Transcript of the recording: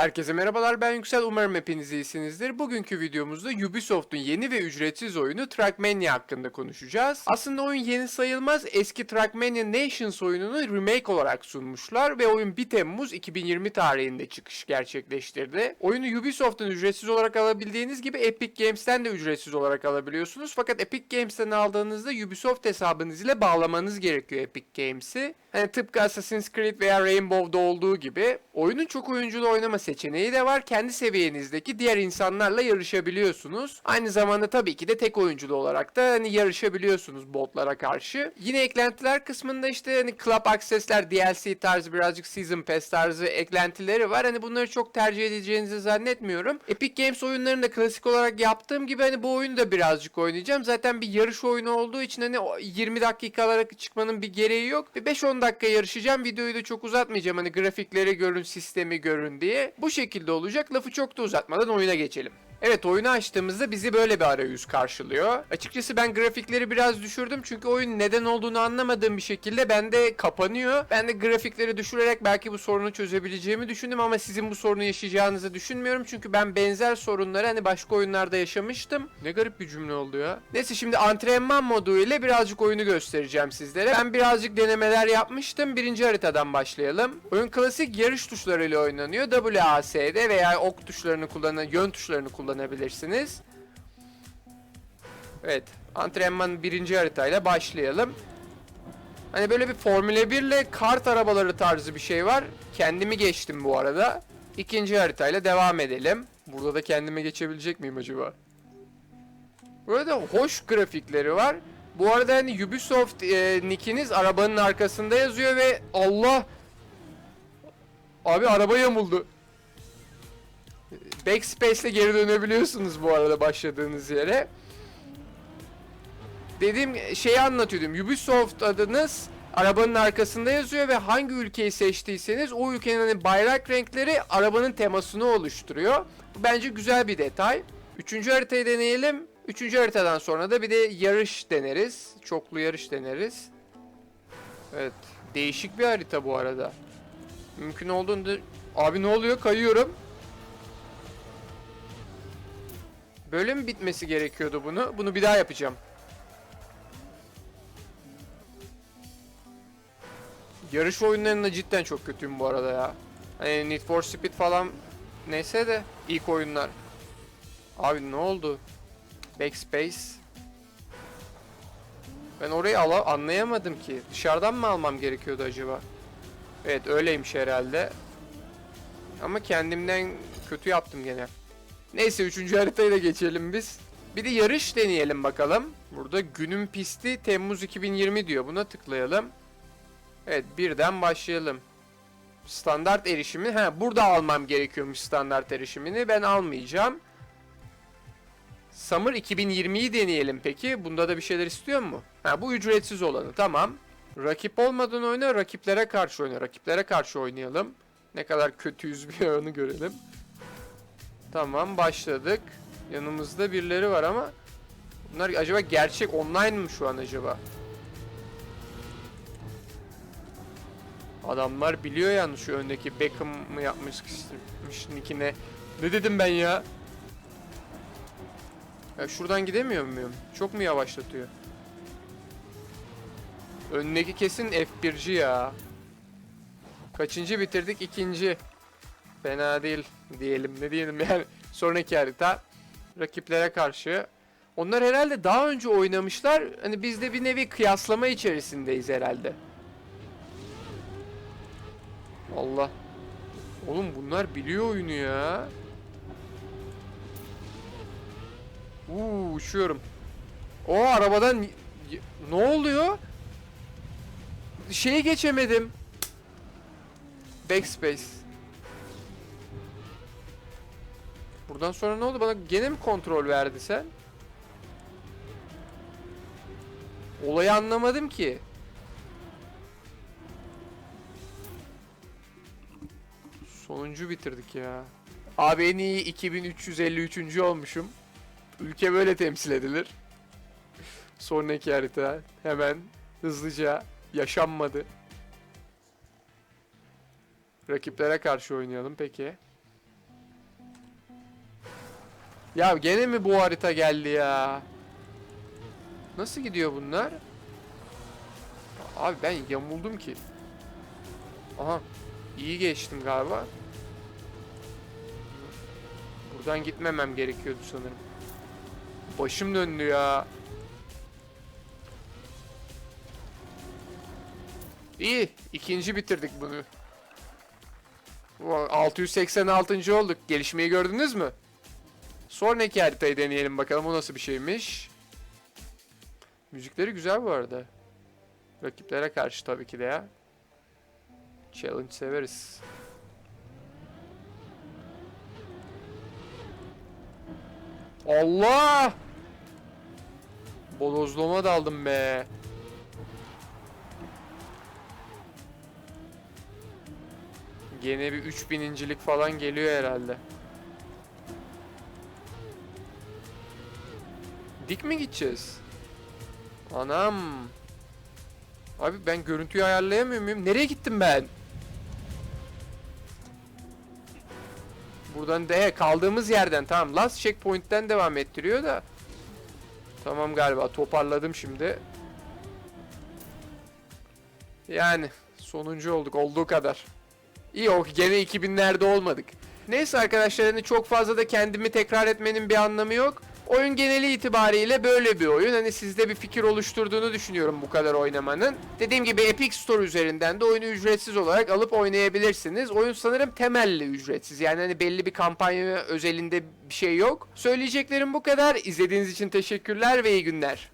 Herkese merhabalar ben Yüksel umarım hepiniz iyisinizdir. Bugünkü videomuzda Ubisoft'un yeni ve ücretsiz oyunu Trackmania hakkında konuşacağız. Aslında oyun yeni sayılmaz eski Trackmania Nations oyununu remake olarak sunmuşlar ve oyun 1 Temmuz 2020 tarihinde çıkış gerçekleştirdi. Oyunu Ubisoft'un ücretsiz olarak alabildiğiniz gibi Epic Games'ten de ücretsiz olarak alabiliyorsunuz. Fakat Epic Games'ten aldığınızda Ubisoft hesabınız ile bağlamanız gerekiyor Epic Games'i. Hani tıpkı Assassin's Creed veya Rainbow'da olduğu gibi oyunun çok oyunculu oynama seçeneği de var. Kendi seviyenizdeki diğer insanlarla yarışabiliyorsunuz. Aynı zamanda tabii ki de tek oyunculu olarak da hani yarışabiliyorsunuz botlara karşı. Yine eklentiler kısmında işte hani Club Access'ler, DLC tarzı birazcık Season Pass tarzı eklentileri var. Hani bunları çok tercih edeceğinizi zannetmiyorum. Epic Games oyunlarını da klasik olarak yaptığım gibi hani bu oyunu da birazcık oynayacağım. Zaten bir yarış oyunu olduğu için hani o 20 dakikalara çıkmanın bir gereği yok. Bir 5-10 dakika yarışacağım. Videoyu da çok uzatmayacağım. Hani grafikleri görün, sistemi görün diye. Bu şekilde olacak. Lafı çok da uzatmadan oyuna geçelim. Evet oyunu açtığımızda bizi böyle bir arayüz karşılıyor. Açıkçası ben grafikleri biraz düşürdüm çünkü oyun neden olduğunu anlamadığım bir şekilde bende kapanıyor. Ben de grafikleri düşürerek belki bu sorunu çözebileceğimi düşündüm ama sizin bu sorunu yaşayacağınızı düşünmüyorum. Çünkü ben benzer sorunları hani başka oyunlarda yaşamıştım. Ne garip bir cümle oldu ya. Neyse şimdi antrenman modu ile birazcık oyunu göstereceğim sizlere. Ben birazcık denemeler yapmıştım. Birinci haritadan başlayalım. Oyun klasik yarış tuşlarıyla oynanıyor. WASD veya ok tuşlarını kullanan, yön tuşlarını kullanabilirsiniz. Evet, antrenman birinci haritayla başlayalım. Hani böyle bir Formula 1 ile kart arabaları tarzı bir şey var. Kendimi geçtim bu arada. İkinci haritayla devam edelim. Burada da kendime geçebilecek miyim acaba? Burada hoş grafikleri var. Bu arada hani Ubisoft e, nickiniz arabanın arkasında yazıyor ve Allah Abi araba yamuldu. Backspace ile geri dönebiliyorsunuz bu arada başladığınız yere. Dediğim şeyi anlatıyordum. Ubisoft adınız arabanın arkasında yazıyor ve hangi ülkeyi seçtiyseniz o ülkenin hani bayrak renkleri arabanın temasını oluşturuyor. Bu bence güzel bir detay. Üçüncü haritayı deneyelim. Üçüncü haritadan sonra da bir de yarış deneriz. Çoklu yarış deneriz. Evet. Değişik bir harita bu arada. Mümkün olduğunda... Abi ne oluyor? Kayıyorum. Böyle mi bitmesi gerekiyordu bunu? Bunu bir daha yapacağım. Yarış oyunlarında cidden çok kötüyüm bu arada ya. Hani Need for Speed falan neyse de ilk oyunlar. Abi ne oldu? Backspace. Ben orayı ala anlayamadım ki. Dışarıdan mı almam gerekiyordu acaba? Evet öyleymiş herhalde. Ama kendimden kötü yaptım gene. Neyse üçüncü haritayı da geçelim biz. Bir de yarış deneyelim bakalım. Burada günün pisti Temmuz 2020 diyor. Buna tıklayalım. Evet birden başlayalım. Standart erişimi. Ha burada almam gerekiyormuş standart erişimini. Ben almayacağım. Summer 2020'yi deneyelim peki. Bunda da bir şeyler istiyor mu? Ha bu ücretsiz olanı. Tamam. Rakip olmadan oyna, rakiplere karşı oyna. Rakiplere karşı oynayalım. Ne kadar kötüyüz bir onu görelim. Tamam başladık. Yanımızda birileri var ama bunlar acaba gerçek online mı şu an acaba? Adamlar biliyor yalnız şu öndeki Beckham mı yapmış nickine. Ne dedim ben ya? Ya şuradan gidemiyor muyum? Çok mu yavaşlatıyor? Öndeki kesin F1'ci ya. Kaçıncı bitirdik? İkinci. Fena değil diyelim. Ne diyelim yani. Sonraki harita. Rakiplere karşı. Onlar herhalde daha önce oynamışlar. Hani biz de bir nevi kıyaslama içerisindeyiz herhalde. Allah. Oğlum bunlar biliyor oyunu ya. Uuu uçuyorum. O arabadan ne oluyor? Şeyi geçemedim. Backspace. Buradan sonra ne oldu? Bana gene mi kontrol verdi sen? Olayı anlamadım ki. Sonuncu bitirdik ya. Abi en iyi 2353. olmuşum. Ülke böyle temsil edilir. Sonraki harita hemen hızlıca yaşanmadı. Rakiplere karşı oynayalım peki. Ya gene mi bu harita geldi ya? Nasıl gidiyor bunlar? Abi ben yamuldum ki. Aha. iyi geçtim galiba. Buradan gitmemem gerekiyordu sanırım. Başım döndü ya. İyi. ikinci bitirdik bunu. Vay, 686. olduk. Gelişmeyi gördünüz mü? Sonraki haritayı deneyelim bakalım o nasıl bir şeymiş. Müzikleri güzel bu arada. Rakiplere karşı tabii ki de ya. Challenge severiz. Allah! Bodozlama daldım be. Gene bir 3000'incilik falan geliyor herhalde. Dik mi gideceğiz? Anam. Abi ben görüntüyü ayarlayamıyor muyum? Nereye gittim ben? Buradan de kaldığımız yerden tamam. Last checkpoint'ten devam ettiriyor da. Tamam galiba toparladım şimdi. Yani sonuncu olduk olduğu kadar. İyi o gene 2000'lerde olmadık. Neyse arkadaşlar hani çok fazla da kendimi tekrar etmenin bir anlamı yok. Oyun geneli itibariyle böyle bir oyun. Hani sizde bir fikir oluşturduğunu düşünüyorum bu kadar oynamanın. Dediğim gibi Epic Store üzerinden de oyunu ücretsiz olarak alıp oynayabilirsiniz. Oyun sanırım temelli ücretsiz. Yani hani belli bir kampanya özelinde bir şey yok. Söyleyeceklerim bu kadar. İzlediğiniz için teşekkürler ve iyi günler.